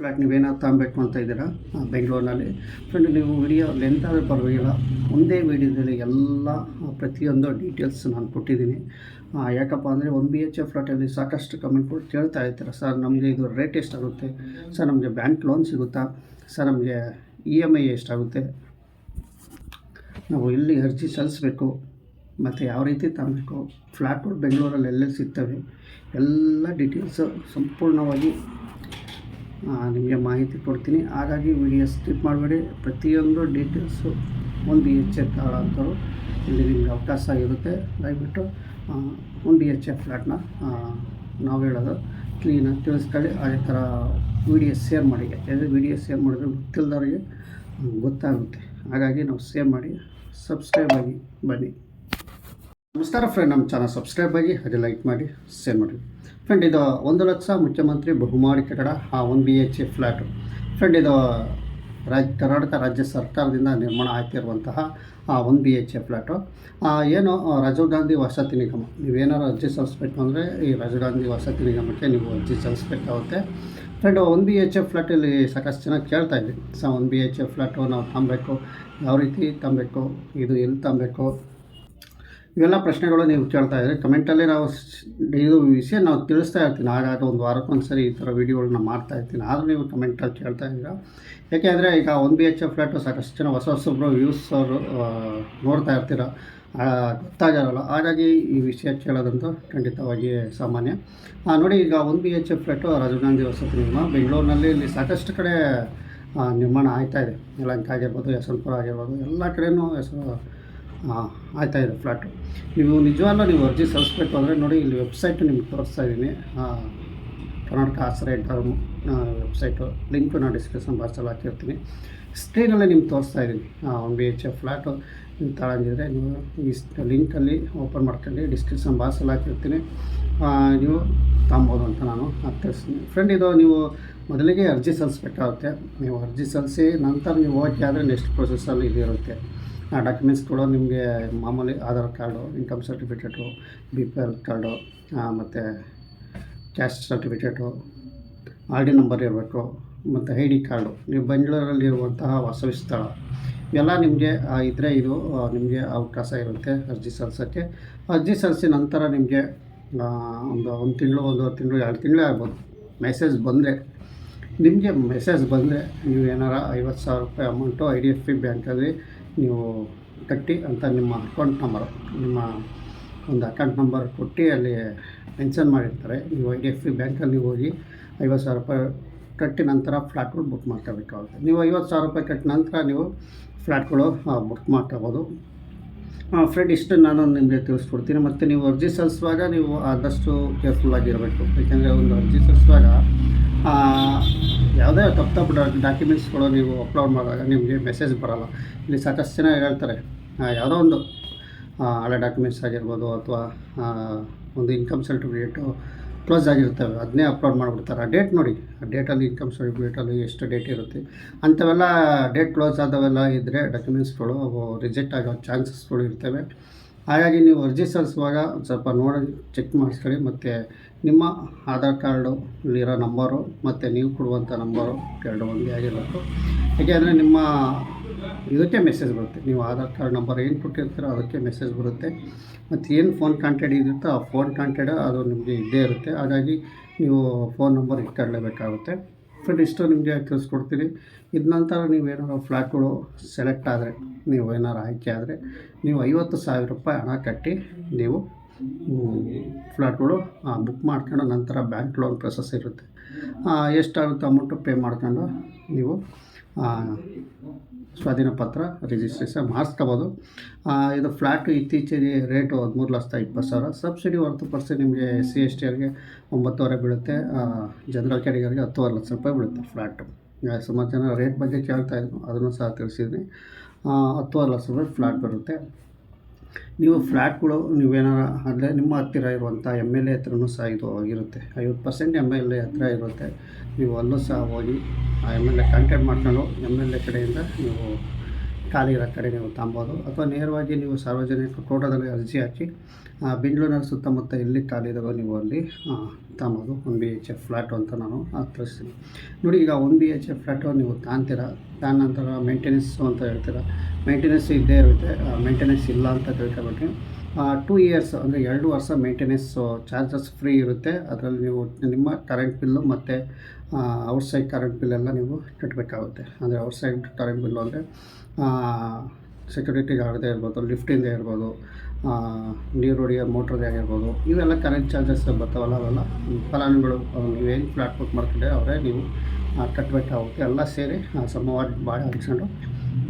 Flat ನೀವೇನಾದ್ರು ತಗೊಬೇಕು ಅಂತ ಇದ್ದೀರಾ? ಬೆಂಗಳೂರಿನಲ್ಲಿ. ಫ್ರೆಂಡ್ ನೀವು ವಿಡಿಯೋ ಲೆಂತ್ ಆದರೆ ಪರವಾಗಿಲ್ಲ. ಒಂದೇ ವಿಡಿಯೋದಲ್ಲಿ ಎಲ್ಲ ಪ್ರತಿಯೊಂದು ಡೀಟೇಲ್ಸ್ ನಾನು ಕೊಟ್ಟಿದ್ದೀನಿ. ಯಾಕಪ್ಪ ಅಂದರೆ ಒಂದು ಬಿ ಎಚ್ ಎ ಫ್ಲಾಟಲ್ಲಿ ಸಾಕಷ್ಟು ಕಮೆಂಟ್ಗಳು ಕೇಳ್ತಾ ಇರ್ತಾರೆ? ಸರ್, ನಮಗೆ ಇದು ರೇಟ್ ಎಷ್ಟಾಗುತ್ತೆ ಸರ್, ನಮಗೆ ಬ್ಯಾಂಕ್ ಲೋನ್ ಸಿಗುತ್ತಾ? ಸರ್, ನಮಗೆ ಇ ಎಂ ಐ ಎಷ್ಟಾಗುತ್ತೆ? ನಾವು ಎಲ್ಲಿ ಅರ್ಜಿ ಸಲ್ಲಿಸಬೇಕು? ಮತ್ತು ಯಾವ ರೀತಿ ತಗೊಬೇಕು ಫ್ಲ್ಯಾಟ್ಗಳು ಬೆಂಗಳೂರಲ್ಲಿ ಎಲ್ಲೆಲ್ಲಿ ಸಿಗ್ತವೆ? ಎಲ್ಲ ಡೀಟೇಲ್ಸು ಸಂಪೂರ್ಣವಾಗಿ ನಿಮಗೆ ಮಾಹಿತಿ ಕೊಡ್ತೀನಿ. ಹಾಗಾಗಿ ವಿಡಿಯೋ ಸ್ಕಿಪ್ ಮಾಡಬೇಡಿ. ಪ್ರತಿಯೊಂದು ಡೀಟೇಲ್ಸು ಒಂದು ಎಚ್ ಎಫ್ ಅಂತವರು ಇಲ್ಲಿ ನಿಮಗೆ ಅವಕಾಶ ಇರುತ್ತೆ. ದಯವಿಟ್ಟು ಒಂದು ಎಚ್ ಎಫ್ ಫ್ಲ್ಯಾಟ್ನ ನಾವು ಹೇಳೋದು ಕ್ಲೀನಾಗಿ ತಿಳಿಸ್ಕೊಳ್ಳಿ. ಅದೇ ಥರ ವಿಡಿಯೋ ಶೇರ್ ಮಾಡಿ. ಯಾಕೆಂದರೆ ವಿಡಿಯೋ ಶೇರ್ ಮಾಡಿದ್ರೆ ಗೊತ್ತಿಲ್ಲದವ್ರಿಗೆ ಗೊತ್ತಾಗುತ್ತೆ. ಹಾಗಾಗಿ ನಾವು ಸೇವ್ ಮಾಡಿ, ಸಬ್ಸ್ಕ್ರೈಬ್ ಆಗಿ ಬನ್ನಿ. ನಮಸ್ಕಾರ ಫ್ರೆಂಡ್, ನಮ್ಮ ಚಾನಲ್ ಸಬ್ಸ್ಕ್ರೈಬ್ ಆಗಿ ಅದೇ ಲೈಕ್ ಮಾಡಿ, ಶೇರ್ ಮಾಡಿ. ಫ್ರೆಂಡ್ ಇದು ಒಂದು ಲಕ್ಷ ಮುಖ್ಯಮಂತ್ರಿ ಬಹುಮಾಡಿ ಕಟ್ಟಡ ಆ one B H A flat friend ಇದು ರಾಜ್, ಕರ್ನಾಟಕ ರಾಜ್ಯ ಸರ್ಕಾರದಿಂದ ನಿರ್ಮಾಣ ಆಗ್ತಿರುವಂತಹ, ಆ one B H A flat ಏನು ರಾಜೀವ್ ಗಾಂಧಿ ವಸತಿ ನಿಗಮ. ನೀವೇನಾರು ಅರ್ಜಿ ಸಲ್ಲಿಸ್ಬೇಕು ಅಂದರೆ ಈ ರಾಜೀವ್ ಗಾಂಧಿ ವಸತಿ ನಿಗಮಕ್ಕೆ ನೀವು ಅರ್ಜಿ ಸಲ್ಲಿಸ್ಬೇಕಾಗುತ್ತೆ. Friend one B H F ಫ್ಲ್ಯಾಟಲ್ಲಿ ಸಾಕಷ್ಟು ಜನ ಕೇಳ್ತಾ ಇದ್ವಿ. So one B H F flat ನಾವು ತಂಬಬೇಕು ಯಾವ ರೀತಿ ತಂಬೇಕು, ಇದು ಎಲ್ಲಿ ತಗೊಬೇಕು ಇವೆಲ್ಲ ಪ್ರಶ್ನೆಗಳು ನೀವು ಕೇಳ್ತಾ ಇದ್ದರೆ ಕಮೆಂಟಲ್ಲಿ ನಾವು ಇದು ವಿಷಯ ನಾವು ತಿಳಿಸ್ತಾ ಇರ್ತೀನಿ ಆಗಾಗ ಒಂದು ವಾರಕ್ಕೊಂದು ಸರಿ ಈ ಥರ ವೀಡಿಯೋಗಳನ್ನ ಮಾಡ್ತಾ ಇರ್ತೀನಿ. ಆದರೂ ನೀವು ಕಮೆಂಟಲ್ಲಿ ಕೇಳ್ತಾ ಇದ್ದೀರಾ ಯಾಕೆಂದರೆ ಈಗ one B H F flat ಸಾಕಷ್ಟು ಜನ ಹೊಸ ಹೊಸಬ್ರು ವ್ಯೂಸ್ ಅವರು ನೋಡ್ತಾ ಇರ್ತೀರ. ಗೊತ್ತಾಗಿರಲ್ಲ ಹಾಗಾಗಿ ಈ ವಿಷಯ ಕೇಳೋದಂತೂ ಖಂಡಿತವಾಗಿ ಸಾಮಾನ್ಯ. ನೋಡಿ ಈಗ ಒಂದು B H F flat Rajiv Gandhi ವಸತಿ ನಿಗಮ ಬೆಂಗಳೂರಿನಲ್ಲಿ ಇಲ್ಲಿ ಸಾಕಷ್ಟು ಕಡೆ ನಿರ್ಮಾಣ ಆಯ್ತಾ ಇದೆ. ಯಲಹಂಕ ಆಗಿರ್ಬೋದು, ಯಶವಂತಪುರ ಆಗಿರ್ಬೋದು, ಎಲ್ಲ ಕಡೆಯೂ ಹೆಸರು ಆಯ್ತಾ ಇದೆ ಫ್ಲ್ಯಾಟು ನೀವು ನಿಜವಾಗ್ಲೂ ನೀವು ಅರ್ಜಿ ಸಲ್ಲಿಸ್ಬೇಕು ಅಂದರೆ ನೋಡಿ, ಇಲ್ಲಿ ವೆಬ್ಸೈಟ್ ನಿಮ್ಗೆ ತೋರಿಸ್ತಾ ಇದ್ದೀನಿ. ಕರ್ನಾಟಕ ಆಸರೆ ಟರ್ಮ್ ವೆಬ್ಸೈಟು ಲಿಂಕು ನಾನು ಡಿಸ್ಕ್ರಿಪ್ಷನ್ ಬಾಕ್ಸಲ್ಲಿ ಹಾಕಿರ್ತೀನಿ. ಸ್ಕ್ರೀನಲ್ಲಿ ನಿಮ್ಗೆ ತೋರಿಸ್ತಾ ಇದ್ದೀನಿ. One B H F flat ನೀವು ತಗೊಂಡಿದ್ರೆ ನೀವು ಈ ಲಿಂಕಲ್ಲಿ ಓಪನ್ ಮಾಡ್ಕೊಂಡು ಡಿಸ್ಕ್ರಿಪ್ಷನ್ ಬಾಕ್ಸಲ್ಲಿ ಹಾಕಿರ್ತೀನಿ. ನೀವು ತಗೊಬೋದು ಅಂತ ನಾನು ತಿಳಿಸ್ತೀನಿ ಫ್ರೆಂಡ್ ಇದು ನೀವು ಮೊದಲಿಗೆ ಅರ್ಜಿ ಸಲ್ಲಿಸ್ಬೇಕಾಗುತ್ತೆ. ನೀವು ಅರ್ಜಿ ಸಲ್ಲಿಸಿ ನಂತರ ನೀವು ಓಕೆ ಆದರೆ ನೆಕ್ಸ್ಟ್ ಪ್ರೊಸೆಸ್ಸಲ್ಲಿ ಇದಿರುತ್ತೆ. ಆ ಡಾಕ್ಯುಮೆಂಟ್ಸ್ ಕೂಡ ನಿಮಗೆ ಮಾಮೂಲಿ Aadhaar card income certificate B P L card ಮತ್ತು caste certificate R D number ಇರಬೇಕು, ಮತ್ತು ಐ ಡಿ ಕಾರ್ಡು ನೀವು ಬೆಂಗಳೂರಲ್ಲಿರುವಂತಹ ವಾಸವಿ ಸ್ಥಳ. ಇವೆಲ್ಲ ನಿಮಗೆ ಇದ್ದರೆ ಇದು ನಿಮಗೆ ಅವಕಾಶ ಇರುತ್ತೆ ಅರ್ಜಿ ಸಲ್ಲಿಸೋಕ್ಕೆ. ಅರ್ಜಿ ಸಲ್ಲಿಸಿ ನಂತರ ನಿಮಗೆ ಒಂದು ಒಂದು ತಿಂಗಳು ಒಂದೂವರೆ ತಿಂಗಳು, ಎರಡು ತಿಂಗಳೇ ಆಗ್ಬೋದು. ಮೆಸೇಜ್ ಬಂದರೆ. ನಿಮಗೆ ಮೆಸೇಜ್ ಬಂದರೆ, ನೀವು ಏನಾರ ಐವತ್ತು ಸಾವಿರ ರೂಪಾಯಿ amount I D F C ಬ್ಯಾಂಕಲ್ಲಿ ನೀವು ಕಟ್ಟಿ ಅಂತ ನಿಮ್ಮ ಅಕೌಂಟ್ ನಂಬರು ನಿಮ್ಮ ಒಂದು ಅಕೌಂಟ್ ನಂಬರ್ ಕೊಟ್ಟು ಅಲ್ಲಿ ಮೆನ್ಷನ್ ಮಾಡಿರ್ತಾರೆ. ನೀವು ಐ ಡಿ ಎಫ್ ಸಿ ಬ್ಯಾಂಕಲ್ಲಿ ಹೋಗಿ ಐವತ್ತು ಸಾವಿರ ರೂಪಾಯಿ ಕಟ್ಟಿ ನಂತರ ಫ್ಲ್ಯಾಟ್ಗಳು ಬುಕ್ ಮಾಡ್ಕೋಬೇಕಾಗುತ್ತೆ ನೀವು ಐವತ್ತು ಸಾವಿರ ರೂಪಾಯಿ ಕಟ್ಟ ನಂತರ ನೀವು ಫ್ಲ್ಯಾಟ್ಗಳು ಬುಕ್ ಮಾಡ್ಕೋಬೋದು ಫ್ರೆಂಡ್ ಇಷ್ಟು ನಾನು ನಿಮಗೆ ತಿಳಿಸ್ಕೊಡ್ತೀನಿ. ಮತ್ತು ನೀವು ಅರ್ಜಿ ಸಲ್ಲಿಸುವಾಗ ನೀವು ಆದಷ್ಟು ಕೇರ್ಫುಲ್ಲಾಗಿರಬೇಕು ಯಾಕೆಂದರೆ ಒಂದು ಅರ್ಜಿ ಸಲ್ಲಿಸುವಾಗ ಯಾವುದೇ ತಪ್ಪು ತಪ್ಪು ಡಾಕ್ಯುಮೆಂಟ್ಸ್ಗಳು ನೀವು ಅಪ್ಲೋಡ್ ಮಾಡಿದಾಗ ನಿಮಗೆ ಮೆಸೇಜ್ ಬರೋಲ್ಲ. ಇಲ್ಲಿ ಸಾಕಷ್ಟು ಜನ ಹೇಳ್ತಾರೆ ಯಾವುದೋ ಒಂದು ಹಳೆ ಡಾಕ್ಯುಮೆಂಟ್ಸ್ ಆಗಿರ್ಬೋದು ಅಥವಾ ಒಂದು ಇನ್ಕಮ್ ಸರ್ಟಿಫಿಕೇಟು ಕ್ಲೋಸ್ ಆಗಿರ್ತವೆ, ಅದನ್ನೇ ಅಪ್ಲೋಡ್ ಮಾಡಿಬಿಡ್ತಾರೆ. ಆ ಡೇಟ್ ನೋಡಿ, ಆ ಡೇಟಲ್ಲಿ ಇನ್ಕಮ್ ಸರ್ಟಿಫಿಕೇಟಲ್ಲಿ ಎಷ್ಟು ಡೇಟ್ ಇರುತ್ತೆ. ಅಂಥವೆಲ್ಲ ಡೇಟ್ ಕ್ಲೋಸ್ ಆದವೆಲ್ಲ ಇದ್ದರೆ ಡಾಕ್ಯುಮೆಂಟ್ಸ್ಗಳು ಅವು ರಿಜೆಕ್ಟ್ ಆಗೋ ಚಾನ್ಸಸ್ಗಳು ಇರ್ತವೆ. ಹಾಗಾಗಿ ನೀವು ಅರ್ಜಿ ಸಲ್ಲಿಸುವಾಗ ಸ್ವಲ್ಪ ನೋಡಿ, ಚೆಕ್ ಮಾಡಿಸ್ಕೊಳ್ಳಿ. ಮತ್ತು ನಿಮ್ಮ ಆಧಾರ್ ಕಾರ್ಡು ಇಲ್ಲಿರೋ ನಂಬರು ಮತ್ತು ನೀವು ಕೊಡುವಂಥ ನಂಬರು ಎರಡು ಒಂದೇ ಆಗಿರಬೇಕು ಯಾಕೆಂದರೆ ನಿಮ್ಮ, ಇದಕ್ಕೆ ಮೆಸೇಜ್ ಬರುತ್ತೆ. ನೀವು ಆಧಾರ್ ಕಾರ್ಡ್ ನಂಬರ್ ಏನು ಕೊಟ್ಟಿರ್ತೀರೋ ಅದಕ್ಕೆ ಮೆಸೇಜ್ ಬರುತ್ತೆ. ಮತ್ತು ಏನು ಫೋನ್ ಕಾಂಟ್ಯಾಕ್ಟ್ ಇದಿರುತ್ತೋ ಆ ಫೋನ್ ಕಾಂಟ್ಯಾಕ್ಟ್ ಅದು ನಿಮಗೆ ಇದ್ದೇ ಇರುತ್ತೆ. ಹಾಗಾಗಿ ನೀವು ಫೋನ್ ನಂಬರ್ ಇಟ್ಕೊಳ್ಳೇಬೇಕಾಗುತ್ತೆ ಫ್ರೆಂಡ್ ಇಷ್ಟು ನಿಮಗೆ ತಿಳಿಸ್ಕೊಡ್ತೀನಿ. ಇದ ನಂತರ ನೀವೇನಾದ್ರು ಫ್ಲ್ಯಾಟ್ಗಳು ಸೆಲೆಕ್ಟ್ ಆದರೆ, ನೀವು ಏನಾರು ಆಯ್ಕೆ ಆದರೆ, ನೀವು ಐವತ್ತು ಸಾವಿರ ರೂಪಾಯಿ ಹಣ ಕಟ್ಟಿ ನೀವು ಫ್ಲ್ಯಾಟ್ಗಳು ಬುಕ್ ಮಾಡ್ಕೊಂಡು ನಂತರ ಬ್ಯಾಂಕ್ ಲೋನ್ ಪ್ರೊಸೆಸ್ ಇರುತ್ತೆ. ಎಷ್ಟಾಗುತ್ತೆ ಅಮೌಂಟು ಪೇ ಮಾಡ್ಕೊಂಡು ನೀವು ಸ್ವಾಧೀನ ಪತ್ರ ರಿಜಿಸ್ಟ್ರೇಷನ್ ಮಾಡಿಸ್ಕೋಬೋದು. ಇದು ಫ್ಲ್ಯಾಟು ಇತ್ತೀಚೆಗೆ ರೇಟು ಹದಿಮೂರು ಲಕ್ಷದ ಇಪ್ಪತ್ತು ಸಾವಿರ. ಸಬ್ಸಿಡಿ ಹೊರತುಪಡಿಸಿ ನಿಮಗೆ ಎಸ್ ಸಿ ಎಸ್ ಟಿ ಅವರಿಗೆ ಒಂಬತ್ತುವರೆ ಬೀಳುತ್ತೆ. ಜನರಲ್ ಕ್ಯಾಟಗರಿಗೆ ಹತ್ತುವರೆ ಲಕ್ಷ ರೂಪಾಯಿ ಬೀಳುತ್ತೆ ಫ್ಲ್ಯಾಟು ಸುಮಾರು ಜನ ರೇಟ್ ಬಗ್ಗೆ ಕೇಳ್ತಾ ಇದ್ರು. ಅದನ್ನು ಸಹ ತಿಳಿಸಿದ್ವಿ. ಹತ್ತುವರೆ ಲಕ್ಷ ರೂಪಾಯಿ ಫ್ಲ್ಯಾಟ್ ಬರುತ್ತೆ ನೀವು ಫ್ಲ್ಯಾಟ್ಗಳು ನೀವೇನಾರ ಅಂದರೆ ನಿಮ್ಮ ಹತ್ತಿರ ಇರುವಂಥ ಎಂ ಎಲ್ ಎ ಹತ್ರನೂ ಸಹ ಇದು ಇರುತ್ತೆ ಐವತ್ತು ಪರ್ಸೆಂಟ್ ಎಂ ಎಲ್ ಎ ಹತ್ರ ಇರುತ್ತೆ. ನೀವು ಅಲ್ಲೂ ಸಹ ಹೋಗಿ ಆ ಎಂ ಎಲ್ ಎ ಕಾಂಟ್ಯಾಕ್ಟ್ ಮಾಡ್ಕೊಂಡು ಎಂ ಎಲ್ ಎ ಕಡೆಯಿಂದ ನೀವು ಖಾಲಿ ಇರೋ ಕಡೆ ನೀವು ತಗೊಬೋದು ಅಥವಾ ನೇರವಾಗಿ ನೀವು ಸಾರ್ವಜನಿಕ ತೋಟದಲ್ಲಿ ಅರ್ಜಿ ಹಾಕಿ ಬೆಂಗಳೂರಿನ ಸುತ್ತಮುತ್ತ ಎಲ್ಲಿ ಖಾಲಿ ಇದಾವೋ ನೀವು ಅಲ್ಲಿ ತಾಂಬೋದು. One B H F flat ಅಂತ ನಾನು ತಿಳಿಸ್ತೀನಿ ನೋಡಿ, ಈಗ one B H F flat ನೀವು ತಾಂತೀರ? ತಾನ ನಂತರ ಮೇಂಟೆನೆನ್ಸು ಅಂತ ಹೇಳ್ತೀರ? ಮೇಂಟೆನೆನ್ಸ್ ಇದ್ದೇ ಇರುತ್ತೆ. ಮೇಂಟೆನೆನ್ಸ್ ಇಲ್ಲ ಅಂತ ತಿಳ್ಕೊಬೇಡಿ ಟೂ ಇಯರ್ಸ್ ಅಂದರೆ ಎರಡು ವರ್ಷ ಮೇಂಟೆನೆನ್ಸ್ ಚಾರ್ಜಸ್ ಫ್ರೀ ಇರುತ್ತೆ. ಅದರಲ್ಲಿ ನೀವು ನಿಮ್ಮ ಕರೆಂಟ್ ಬಿಲ್ಲು ಮತ್ತು ಔಟ್ಸೈಡ್ ಕರೆಂಟ್ ಬಿಲ್ಲೆಲ್ಲ ನೀವು ಕಟ್ಟಬೇಕಾಗುತ್ತೆ ಅಂದರೆ ಔಟ್ಸೈಡ್ ಕರೆಂಟ್ ಬಿಲ್ಲು ಅಂದರೆ ಸೆಕ್ಯೂರಿಟಿ ಗಾರ್ಡ್ದೇ ಇರ್ಬೋದು ಲಿಫ್ಟಿಂದ ಇರ್ಬೋದು ನೀರು ಹೊಡಿಯೋ ಮೋಟ್ರದೇ ಆಗಿರ್ಬೋದು, ಇವೆಲ್ಲ ಕರೆಂಟ್ ಚಾರ್ಜಸ್ ಬರ್ತಾವಲ್ಲ ಅವೆಲ್ಲ. ಫಲಾನುಗಳು ನೀವೇನು ಫ್ಲಾಟ್ ಬುಕ್ ಮಾಡ್ಕೊಂಡ್ರೆ ಅವರೇ ನೀವು ಕಟ್ಟಬೇಕಾಗುತ್ತೆ ಎಲ್ಲ ಸೇರಿ ಸಮವಾಗಿ ಭಾಳ ಹಂಚ್ಕೊಂಡು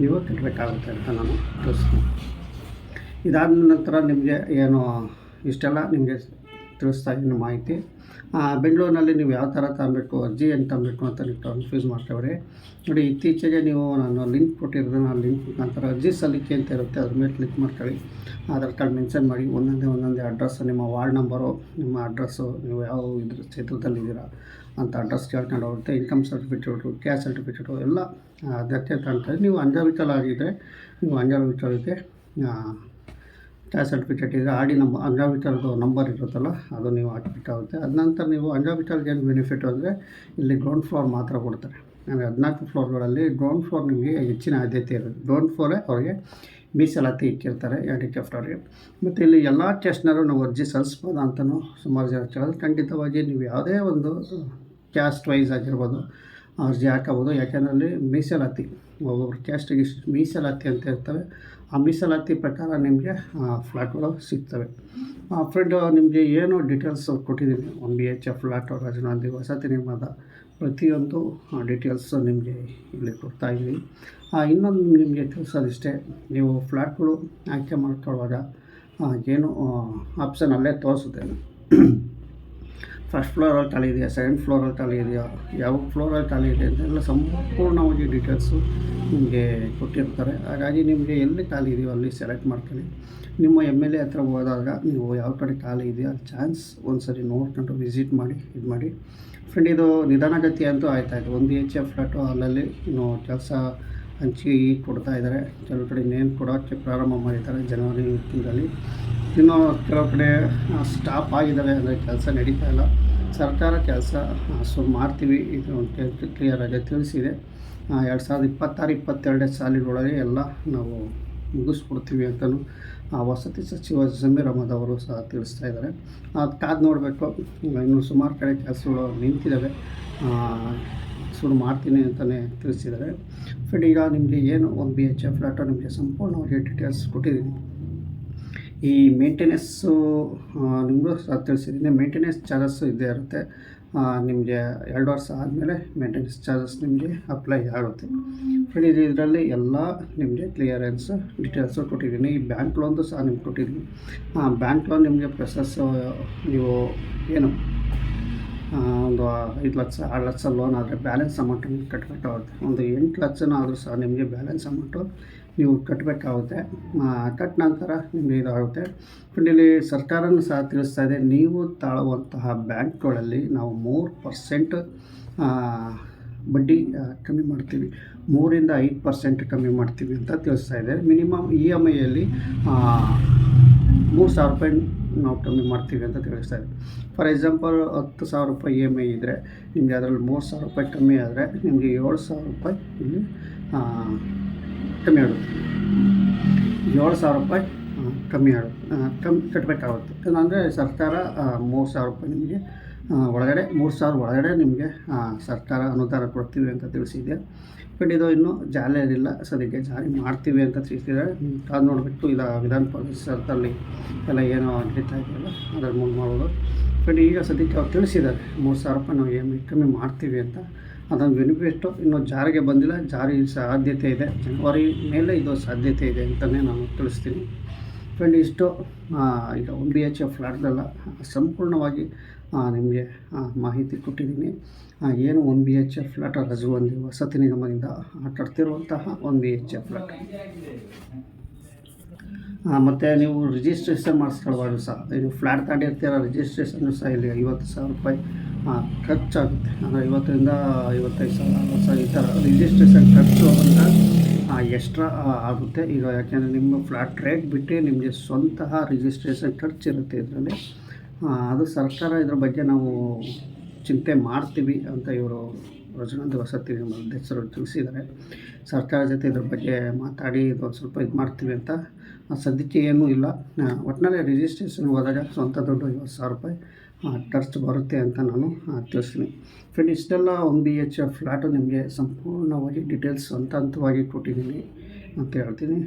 ನೀವು ಕಟ್ಟಬೇಕಾಗುತ್ತೆ ಅಂತ ನಾನು ತಿಳಿಸ್ತೀನಿ ಇದಾದ ನಂತರ ನಿಮಗೆ ಏನು ಇಷ್ಟೆಲ್ಲ ನಿಮಗೆ ತಿಳಿಸ್ತಾ ಇದ್ದೀನಿ ಮಾಹಿತಿ. ಬೆಂಗಳೂರಿನಲ್ಲಿ ನೀವು ಯಾವ ಥರ ತಗೊಬೇಕು ಅರ್ಜಿ ಏನು ತಗೊಬೇಕು ಅಂತ ನೀವು ಕನ್ಫ್ಯೂಸ್ ಮಾಡ್ತೇವ್ರಿ. ನೋಡಿ, ಇತ್ತೀಚೆಗೆ ನೀವು ನಾನು ಲಿಂಕ್ ಕೊಟ್ಟಿರೋದನ್ನ ಆ ಲಿಂಕ್ ಮುಖಾಂತರ ಅರ್ಜಿ ಸಲ್ಲಿಕೆ ಅಂತ ಇರುತ್ತೆ, ಅದ್ರ ಮೇಲೆ ಕ್ಲಿಕ್ ಮಾಡ್ಕೊಳ್ಳಿ. ಆಧಾರ್ ಕಾರ್ಡ್ ಮೆನ್ಷನ್ ಮಾಡಿ, ಒಂದೊಂದೇ ಒಂದೊಂದೇ ಅಡ್ರೆಸ್, ನಿಮ್ಮ ವಾರ್ಡ್ ನಂಬರು, ನಿಮ್ಮ ಅಡ್ರೆಸ್ಸು, ನೀವು ಯಾವ ಇದ್ರ ಕ್ಷೇತ್ರದಲ್ಲಿದ್ದೀರಾ ಅಂತ ಅಡ್ರೆಸ್ ಕೇಳ್ಕೊಂಡು ಹೋಗುತ್ತೆ. ಇನ್ಕಮ್ ಸರ್ಟಿಫಿಕೇಟು, ಕ್ಯಾಶ್ ಸರ್ಟಿಫಿಕೇಟು ಎಲ್ಲ ಅದಕ್ಕೆ ಕಾಣ್ತಾರೆ ನೀವು ಅಂಗವಿಕಲ ಆಗಿದ್ದರೆ ನೀವು ಅಂಗವಿಕಲಕ್ಕೆ ಕ್ಯಾಸ್ಟ್ ಸರ್ಟಿಫಿಕೇಟ್ ಇದ್ದರೆ ಆಡಿ ನಂಬರ್ ಅಂಗವಿಕಲದ ನಂಬರ್ ಇರುತ್ತಲ್ಲ, ಅದು ನೀವು ಹಾಕಿಬಿಟ್ಟಾಗುತ್ತೆ. ಅದ ನಂತರ ನೀವು ಅಂಗವಿಕಲ್ಗೆ ಏನು ಬೆನಿಫಿಟ್ ಅಂದರೆ, ಇಲ್ಲಿ ಗ್ರೌಂಡ್ ಫ್ಲೋರ್ ಮಾತ್ರ ಕೊಡ್ತಾರೆ. ಅಂದರೆ ಹದಿನಾಲ್ಕು ಫ್ಲೋರ್ಗಳಲ್ಲಿ ಗ್ರೌಂಡ್ ಫ್ಲೋರ್ ನಿಮಗೆ ಹೆಚ್ಚಿನ ಆದ್ಯತೆ ಇರುತ್ತೆ. ಗ್ರೌಂಡ್ ಫ್ಲೋರೇ ಅವ್ರಿಗೆ ಮೀಸಲಾತಿ ಇಕ್ಕಿರ್ತಾರೆ ಕೆಫ್ಟ್ ಅವ್ರಿಗೆ. ಮತ್ತು ಇಲ್ಲಿ ಎಲ್ಲ ಟೆಸ್ಟ್ನಲ್ಲೂ ನಾವು ಅರ್ಜಿ ಸಲ್ಲಿಸ್ಬೋದು ಅಂತಲೂ ಸುಮಾರು ಜನ ಕೇಳೋದು. ಖಂಡಿತವಾಗಿ ನೀವು ಯಾವುದೇ ಒಂದು ಕ್ಯಾಸ್ಟ್ ವೈಸ್ ಆಗಿರ್ಬೋದು ಅರ್ಜಿ ಹಾಕಬೋದು. ಯಾಕೆಂದರೆ ಅಲ್ಲಿ ಮೀಸಲಾತಿ, ಒಬ್ಬೊಬ್ರು ಕ್ಯಾಸ್ಟಿಗೆ ಮೀಸಲಾತಿ ಅಂತ ಇರ್ತವೆ. ಆ ಮೀಸಲಾತಿ ಪ್ರಕಾರ ನಿಮಗೆ ಫ್ಲ್ಯಾಟ್ಗಳು ಸಿಗ್ತವೆ. ಫ್ರೆಂಡ್ ನಿಮಗೆ ಏನು ಡೀಟೇಲ್ಸ್ ಕೊಟ್ಟಿದ್ದೀನಿ? One B H F flat ರಾಜನಾಂದಿ ವಸತಿ ನಿರ್ಮಾಣದ ಪ್ರತಿಯೊಂದು ಡೀಟೇಲ್ಸ್ ನಿಮಗೆ ಇಲ್ಲಿ ಕೊಡ್ತಾ ಇದ್ದೀನಿ. ಇನ್ನೊಂದು ನಿಮಗೆ ತಿಳಿಸೋದಿಷ್ಟೇ ನೀವು ಫ್ಲ್ಯಾಟ್ಗಳು ಆಯ್ಕೆ ಮಾಡ್ಕೊಳ್ಳುವಾಗ ಏನು ಆಪ್ಷನ್ ಅಲ್ಲೇ ತೋರಿಸುತ್ತೆ ಫಸ್ಟ್ ಫ್ಲೋರಲ್ಲಿ ಖಾಲಿ ಇದೆಯಾ? ಸೆಕೆಂಡ್ ಫ್ಲೋರಲ್ಲಿ ಖಾಲಿ ಇದೆಯಾ? ಯಾವ ಫ್ಲೋರಲ್ಲಿ ಖಾಲಿ ಇದೆ ಅಂತೆಲ್ಲ ಸಂಪೂರ್ಣವಾಗಿ ಡೀಟೇಲ್ಸು ನಿಮಗೆ ಕೊಟ್ಟಿರ್ತಾರೆ. ಹಾಗಾಗಿ ನಿಮಗೆ ಎಲ್ಲಿ ಖಾಲಿ ಇದೆಯೋ ಅಲ್ಲಿ ಸೆಲೆಕ್ಟ್ ಮಾಡ್ಕೊಳ್ಳಿ. ನಿಮ್ಮ ಎಂ ಎಲ್ ಎ ಹತ್ರ ಹೋದಾಗ ನೀವು ಯಾವ ಕಡೆ ಖಾಲಿ ಇದೆಯೋ ಅಲ್ಲಿ ಚಾನ್ಸ್ ಒಂದು ಸರಿ ನೋಡ್ಕೊಂಡು ವಿಸಿಟ್ ಮಾಡಿ, ಇದು ಮಾಡಿ. ಫ್ರೆಂಡ್ ಇದು ನಿಧಾನಗತಿ ಅಂತೂ ಆಯ್ತಾಯಿತು. ಒಂದು ಎಚ್ ಎಫ್ ಫ್ಲಾಟು ಅಲ್ಲಲ್ಲಿ ಇನ್ನು ಕೆಲಸ ಹಂಚಿಕೆ ಈ ಕೊಡ್ತಾ ಇದ್ದಾರೆ. ಕೆಲವು ಕಡೆ ನೇಮ್ ಕೊಡೋಕ್ಕೆ ಪ್ರಾರಂಭ ಮಾಡಿದ್ದಾರೆ ಜನವರಿ ತಿಂಗಳಲ್ಲಿ. ಇನ್ನು ಕೆಲವು ಕಡೆ ಸ್ಟಾಪ್ ಆಗಿದ್ದಾವೆ ಅಂದರೆ ಕೆಲಸ ನಡೀತಾ ಇಲ್ಲ. ಸರ್ಕಾರ ಕೆಲಸ ಸೊ ಮಾಡ್ತೀವಿ. ಇದು ಕ್ಲಿಯರಾಗಿ ತಿಳಿಸಿದೆ. ಎರಡು ಸಾವಿರದ ಇಪ್ಪತ್ತಾರು, ಇಪ್ಪತ್ತೆರಡನೇ ಸಾಲಿನೊಳಗೆ ಎಲ್ಲ ನಾವು ಮುಗಿಸ್ಕೊಡ್ತೀವಿ ಅಂತಲೂ ಆ, ವಸತಿ ಸಚಿವ ಜಮೀರ್ ಅಹಮದ್ ಅವರು ಸಹ ತಿಳಿಸ್ತಾ ಇದ್ದಾರೆ. ಅದು ಕಾದು ನೋಡಬೇಕು. ಇನ್ನು ಸುಮಾರು ಕಡೆ ಕೆಲಸಗಳು ನಿಂತಿದ್ದಾವೆ. ಶುರು ಮಾಡ್ತೀನಿ ಅಂತಲೇ ತಿಳಿಸಿದ್ದಾರೆ. ಫ್ರೆಂಡ್ ಈಗ ನಿಮಗೆ ಏನು ಒಂದು ಬಿ ಎಚ್ ಎಫ್ ಫ್ಲಾಟು ನಿಮಗೆ ಸಂಪೂರ್ಣವಾಗಿ ಡೀಟೇಲ್ಸ್ ಕೊಟ್ಟಿದ್ದೀನಿ. ಈ ಮೇಂಟೆನೆನ್ಸು ನಿಮಗೂ ಸಹ ತಿಳಿಸಿದ್ದೀನಿ. ಮೇಂಟೆನೆನ್ಸ್ ಚಾರ್ಜಸ್ಸು ಇದ್ದೇ ಇರುತ್ತೆ. ನಿಮಗೆ ಎರಡು ವರ್ಷ ಆದಮೇಲೆ ಮೇಂಟೆನೆನ್ಸ್ ಚಾರ್ಜಸ್ ನಿಮಗೆ ಅಪ್ಲೈ ಆಗುತ್ತೆ. ಫ್ರೆಂಡ್ ಇದು ಇದರಲ್ಲಿ ಎಲ್ಲ ನಿಮಗೆ ಕ್ಲಿಯರೆನ್ಸ್ ಡೀಟೇಲ್ಸು ಕೊಟ್ಟಿದ್ದೀನಿ. ಈ ಬ್ಯಾಂಕ್ ಲೋನ್ದು ಸಹ ನಿಮ್ಗೆ ಕೊಟ್ಟಿದ್ದೀನಿ. ಬ್ಯಾಂಕ್ ಲೋನ್ ನಿಮಗೆ ಪ್ರೊಸೆಸ್ಸು ನೀವು ಏನು ಒಂದು ಐದು ಲಕ್ಷ, ಆರು ಲಕ್ಷ ಲೋನ್ ಆದರೆ ಬ್ಯಾಲೆನ್ಸ್ ಅಮೌಂಟ್ ನಿಮಗೆ ಕಟ್ಟಬೇಕಾಗುತ್ತೆ ಒಂದು ಎಂಟು ಲಕ್ಷನೂ ಆದರೂ ಸಹ ನಿಮಗೆ ಬ್ಯಾಲೆನ್ಸ್ ಅಮೌಂಟು ನೀವು ಕಟ್ಟಬೇಕಾಗುತ್ತೆ ಕಟ್ಟ ನಂತರ ನಿಮಗೆ ಇದಾಗುತ್ತೆ. ಇಲ್ಲಿ ಸರ್ಕಾರನೂ ಸಹ ತಿಳಿಸ್ತಾ ಇದೆ, ನೀವು ತಾಳುವಂತಹ ಬ್ಯಾಂಕ್ಗಳಲ್ಲಿ ನಾವು ಮೂರು ಪರ್ಸೆಂಟ್ ಬಡ್ಡಿ ಕಮ್ಮಿ ಮಾಡ್ತೀವಿ. ಮೂರಿಂದ ಐದು ಪರ್ಸೆಂಟ್ ಕಮ್ಮಿ ಮಾಡ್ತೀವಿ ಅಂತ ತಿಳಿಸ್ತಾ ಇದೆ. ಮಿನಿಮಮ್ ಇ ಎಂ ಐಯಲ್ಲಿ ಮೂರು ಸಾವಿರ ರೂಪಾಯಿ ನಾವು ಕಮ್ಮಿ ಮಾಡ್ತೀವಿ ಅಂತ ತಿಳಿಸ್ತಾ ಇದೆ ಫಾರ್ ಎಕ್ಸಾಂಪಲ್ ಹತ್ತು ಸಾವಿರ ರೂಪಾಯಿ ಇ ಎಂ ಐ ಇದ್ದರೆ ನಿಮಗೆ ಅದರಲ್ಲಿ ಮೂರು ಸಾವಿರ ರೂಪಾಯಿ ಕಮ್ಮಿ ಆದರೆ ನಿಮಗೆ ಏಳು ಸಾವಿರ ರೂಪಾಯಿ ಇಲ್ಲಿ ಕಮ್ಮಿ ಆಗುತ್ತೆ. ಏಳು ಸಾವಿರ ರೂಪಾಯಿ ಕಮ್ಮಿ ಆಗುತ್ತೆ ಕಮ್ಮಿ ಕಟ್ಟಬೇಕಾಗುತ್ತೆ ಅಂದರೆ ಸರ್ಕಾರ ಮೂರು ಸಾವಿರ ರೂಪಾಯಿ ನಿಮಗೆ ಒಳಗಡೆ ಮೂರು ಸಾವಿರ ಒಳಗಡೆ ನಿಮಗೆ ಸರ್ಕಾರ ಅನುದಾನ ಕೊಡ್ತೀವಿ ಅಂತ ತಿಳಿಸಿದೆ. ಬಟ್ ಇನ್ನೂ ಇನ್ನೂ ಜಾರಿಯಲ್ಲಿಲ್ಲ ಸದ್ಯಕ್ಕೆ ಜಾರಿ ಮಾಡ್ತೀವಿ ಅಂತ ತಿಳಿಸಿದ್ದಾರೆ. ಅದು ನೋಡಿಬಿಟ್ಟು ಇಲ್ಲ ವಿಧಾನ ಪರಿಷತ್ತಲ್ಲಿ ಎಲ್ಲ ಏನೋ ನಡೀತಾ ಇದೆಯಲ್ಲ ಅದರ ಮುಂದೆ ಮಾಡೋದು ಬಟ್ ಈಗ ಸದ್ಯಕ್ಕೆ ಅವ್ರು ತಿಳಿಸಿದ್ದಾರೆ, ಮೂರು ಸಾವಿರ ರೂಪಾಯಿ ನಾವು ಏನು ಕಮ್ಮಿ ಮಾಡ್ತೀವಿ ಅಂತ. ಅದೊಂದು ಬೆನಿಫಿಟ್ಟು ಇನ್ನೂ ಜಾರಿಗೆ ಬಂದಿಲ್ಲ, ಜಾರಿ ಸಾಧ್ಯತೆ ಇದೆ. ಜನವರಿ ಮೇಲೆ ಇದು ಸಾಧ್ಯತೆ ಇದೆ ಅಂತಲೇ ನಾನು ತಿಳಿಸ್ತೀನಿ. ಫ್ರೆಂಡ್ ಇಷ್ಟು ಈಗ ಒನ್ ಬಿ ಎಚ್ ಎಫ್ ಫ್ಲಾಟ್ದೆಲ್ಲ ಸಂಪೂರ್ಣವಾಗಿ ನಿಮಗೆ ಮಾಹಿತಿ ಕೊಟ್ಟಿದ್ದೀನಿ. ಏನು one B H F flat ರಜುವಂದಿ ವಸತಿ ನಿಗಮದಿಂದ ಆಟಾಡ್ತಿರುವಂತಹ one B H F flat ಮತ್ತು ನೀವು ರಿಜಿಸ್ಟ್ರೇಷನ್ ಮಾಡಿಸ್ಕೊಳ್ಬಾರ್ದು ಸಹ ನೀವು ಫ್ಲ್ಯಾಟ್ ತಗೊಂಡಿರ್ತೀರ ರಿಜಿಸ್ಟ್ರೇಷನ್ ಸಹ ಇಲ್ಲಿ ಐವತ್ತು ಸಾವಿರ ರೂಪಾಯಿ ಖರ್ಚಾಗುತ್ತೆ. ಅಂದರೆ ಐವತ್ತರಿಂದ ಐವತ್ತೈದು ಸಾವಿರ ಸಾವಿರ ಈ ಥರ ರಿಜಿಸ್ಟ್ರೇಷನ್ ಖರ್ಚು ಅಂತ ಎಕ್ಸ್ಟ್ರಾ ಆಗುತ್ತೆ. ಈಗ ಯಾಕೆಂದರೆ ನಿಮ್ಮ ಫ್ಲಾಟ್ ರೇಟ್ ಬಿಟ್ಟು ನಿಮಗೆ ಸ್ವಂತ ರಿಜಿಸ್ಟ್ರೇಷನ್ ಖರ್ಚು ಇರುತ್ತೆ ಇದರಲ್ಲಿ. ಅದು ಸರ್ಕಾರ ಇದ್ರ ಬಗ್ಗೆ ನಾವು ಚಿಂತೆ ಮಾಡ್ತೀವಿ ಅಂತ ಇವರು ರಜನಂದ ವಸತಿ ನಿಮ್ಮ ಅಧ್ಯಕ್ಷರು ತಿಳಿಸಿದ್ದಾರೆ. ಸರ್ಕಾರ ಜೊತೆ ಇದ್ರ ಬಗ್ಗೆ ಮಾತಾಡಿ ಇದೊಂದು ಸ್ವಲ್ಪ ಇದು ಮಾಡ್ತೀವಿ ಅಂತ. ಸದ್ಯಕ್ಕೆ ಏನೂ ಇಲ್ಲ. ಒಟ್ಟಿನಲ್ಲಿ ರಿಜಿಸ್ಟ್ರೇಷನ್ ಹೋದಾಗ ಸ್ವಂತ ದುಡ್ಡು ಐವತ್ತು ಸಾವಿರ ರೂಪಾಯಿ. ಆ, ಖರ್ಚು ಬರುತ್ತೆ ಅಂತ ನಾನು ತಿಳಿಸ್ತೀನಿ. ಫ್ರೆಂಡ್ ಇಷ್ಟೆಲ್ಲ ಒನ್ ಬಿ ಎಚ್ ಫ್ಲ್ಯಾಟು ನಿಮಗೆ ಸಂಪೂರ್ಣವಾಗಿ ಡೀಟೇಲ್ಸ್ ಹಂತ ಹಂತವಾಗಿ ಕೊಟ್ಟಿದ್ದೀನಿ ಅಂತ ಹೇಳ್ತೀನಿ.